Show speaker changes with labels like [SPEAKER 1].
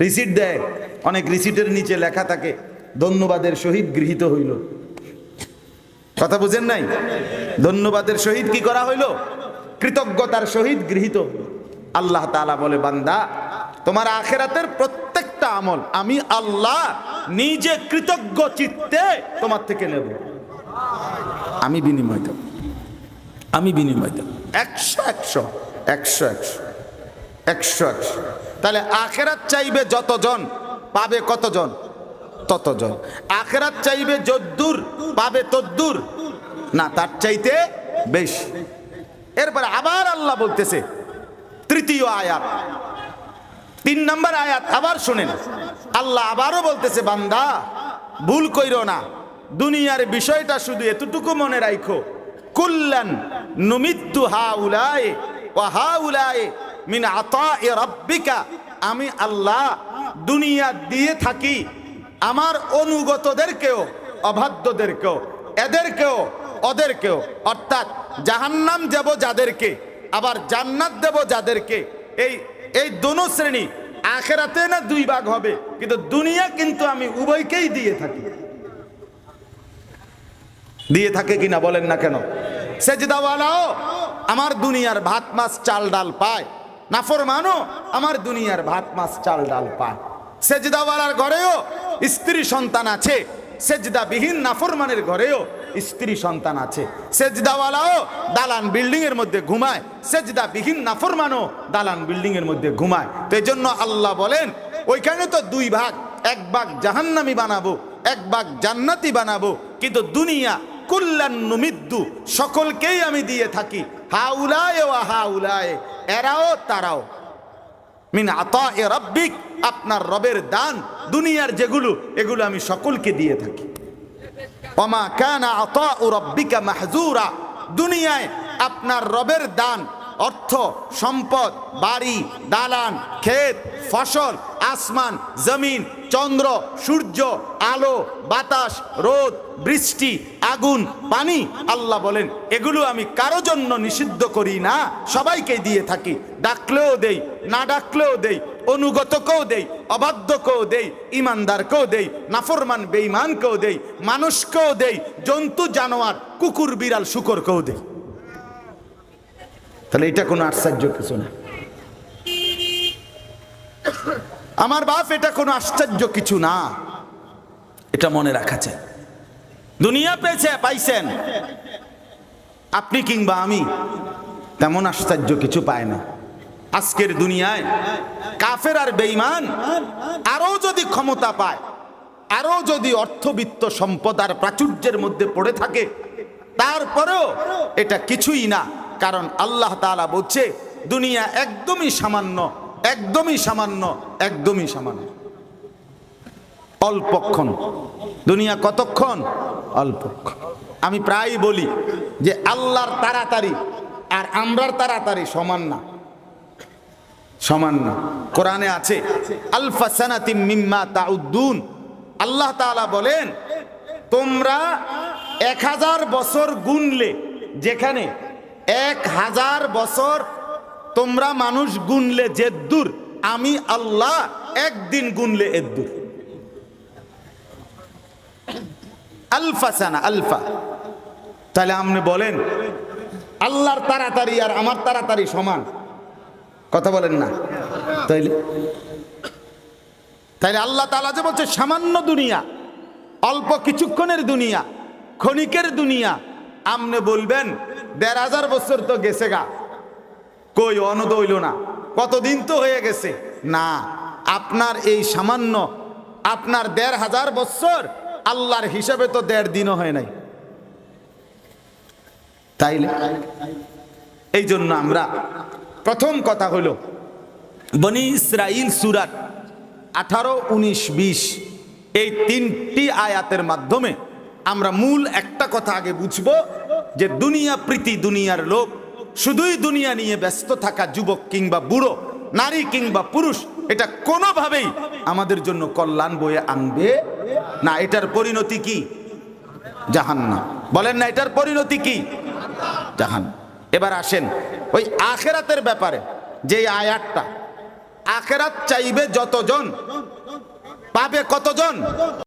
[SPEAKER 1] Receipt দেয়। অনেক রিসিটের নিচে লেখা থাকে, ধন্যবাদের সহিত গৃহীত হইল। কথা বুঝেন নাই? ধন্যবাদের সহিত কি করা হইল? কৃতজ্ঞতার সহিত গৃহীত আল্লাহ তালা বলে, বান্দা, তোমার আখেরাতের প্রত্যেকটা আমল আমি আল্লাহ নিজে কৃতজ্ঞ চিত্তে তোমার থেকে নেব। আমি বিনিময় দেব। আমি বিনিময় দেব। একশো একশো একশো একশো। একশো তাহলে আখেরাত চাইবে যতজন, পাবে কতজন? ততজন। আখেরাত চাইবে যদ্দূর, পাবে তদ্দূর। না, তার চাইতে বেশি। এরপরে আবার আল্লাহ বলতেছে, তৃতীয় আয়াত। তিন নম্বর আয়াত আবার শুনেন। আল্লাহ আবারও বলতেছে, বান্দা, ভুল কইরো না। দুনিয়ার বিষয়টা শুধু এতটুকু মনে রাখো কুল্লান নুমিত্তু হা উলায়ে ও হা উলায়ে মিন আতা এ রব্বিকা, আমি আল্লাহ দুনিয়া দিয়ে থাকি। আমার অনুগতদেরকেও, অবাধ্যদেরকেও, এদেরকেও, ওদেরকেও। অর্থাৎ জাহান্নাম দেব যাদেরকে, আবার জান্নাত দেব যাদেরকে। এই এই দোনো শ্রেণি আখেরাতে না দুই ভাগ হবে, কিন্তু দুনিয়া কিন্তু আমি উভয়কেই দিয়ে থাকি। দিয়ে থাকে কিনা বলেন না কেন? সেজদাওয়ালাও আমার দুনিয়ার ভাত, মাছ, চাল, ডাল পায়। নাফরমানও আমার দুনিয়ার ভাত, মাছ, চাল, ডাল পায় সেজদাওয়ালার ঘরেও স্ত্রী সন্তান আছে। সেজদা সেজদাবিহীন নাফরমানের ঘরেও স্ত্রী সন্তান আছে। সেজদাওয়ালাও দালান বিল্ডিং এর মধ্যে ঘুমায়। সেজদা সেজদাবিহীন নাফরমানও দালান বিল্ডিং এর মধ্যে ঘুমায়। তো জন্য আল্লাহ বলেন, ওইখানে তো দুই ভাগ, এক ভাগ জাহান্নামি বানাবো, এক ভাগ জান্নাতি বানাবো। কিন্তু দুনিয়া কুল্লান্নুমিদ্দু সকলকেই আমি দিয়ে থাকি। হাউলায় ও হাউলায়। এরাও তারাও। মিন আতা এ রব্বিক, আপনার রবের দান, দুনিয়ার যেগুলো, এগুলো আমি সকলকে দিয়ে থাকি। অমা কানা আতা ও রব্বিকা মাহজুরা, দুনিয়ায় আপনার রবের দান অর্থ, সম্পদ, বাড়ি, দালান, ক্ষেত, ফসল, আসমান, জমিন, চন্দ্র, সূর্য, আলো, বাতাস, রোদ, বৃষ্টি, আগুন, পানি। আল্লাহ বলেন, এগুলো আমি কারও জন্য নিষিদ্ধ করি না। সবাইকে দিয়ে থাকি। ডাকলেও দেই, না ডাকলেও দেই, অনুগতকেও দেই, অবাধ্যকেও দেই, ইমানদারকেও দেই, নাফরমান, বেঈমানকেও দেই, মানুষকেও দেই, জন্তু, জানোয়ার, কুকুর, বিড়াল, শুকরকেও দেই। তাহলে এটা কোনো আশ্চর্য কিছু না। আমার বাপ এটা কোনো আশ্চর্য কিছু না। এটা মনে রাখা দুনিয়া পেয়েছে, পাইছেন। আপনি কিংবা আমি তেমন আশ্চর্য কিছু পায় না। আজকের দুনিয়ায় কাফের আর বেঈমান আরও যদি ক্ষমতা পায়, আরও যদি অর্থবিত্ত সম্পদ আর প্রাচুর্যের মধ্যে পড়ে থাকে, তারপরেও এটা কিছুই না। কারণ আল্লাহ তাআলা বলছে, দুনিয়া একদমই সামান্য একদমই সামান্য একদমই সামান্য। অল্পক্ষণ। দুনিয়া কতক্ষণ? অল্পক্ষণ। আমি প্রায় বলি যে আল্লাহর তাড়াতাড়ি আর আমরার তাড়াতাড়ি সমান না। সমান না। কোরআনে আছে, আলফা সানাতিম মিম্মা তাউদ্দুন। আল্লাহ তাআলা বলেন, তোমরা এক হাজার বছর গুনলে, যেখানে এক হাজার বছর তোমরা মানুষ গুনলে যেদ্দুর আমি আল্লাহ একদিন গুনলে এদ্দুর আলফা সানা, আলফা। তাহলে আপনি বলেন, আল্লাহর তাড়াতাড়ি আর আমার তাড়াতাড়ি সমান? কথা বলেন না। তাইলে? তাইলে আল্লাহ তাআলা যে বলছে, সামান্য দুনিয়া, অল্প কিছুক্ষণের দুনিয়া, ক্ষণিকের দুনিয়া আমনে বলবেন, দেড় হাজার বছর তো গেছে গা। কই অনদ হইল না? কতদিন তো হয়ে গেছে? না, আপনার এই সামান্য, আপনার দেড় হাজার বছর আল্লাহর হিসাবে তো দেড় দিনও হয় নাই। তাইলে? এই জন্য আমরা প্রথম কথা হলো, বনি ইসরাইল সুরাট আঠারো, উনিশ, বিশ, এই তিনটি আয়াতের মাধ্যমে আমরা মূল একটা কথা আগে বুঝব, যে দুনিয়া প্রীতি দুনিয়ার লোক শুধুই দুনিয়া নিয়ে ব্যস্ত থাকা যুবক কিংবা বুড়ো, নারী কিংবা পুরুষ, এটা কোনোভাবেই আমাদের জন্য কল্যাণ বয়ে আনবে না। এটার পরিণতি কি? জাহান্না বলেন না, এটার পরিণতি কি? জাহান এবার আসেন ওই আখেরাতের ব্যাপারে, যে আয়াতটা। আখেরাত চাইবে যতজন, পাবে কতজন?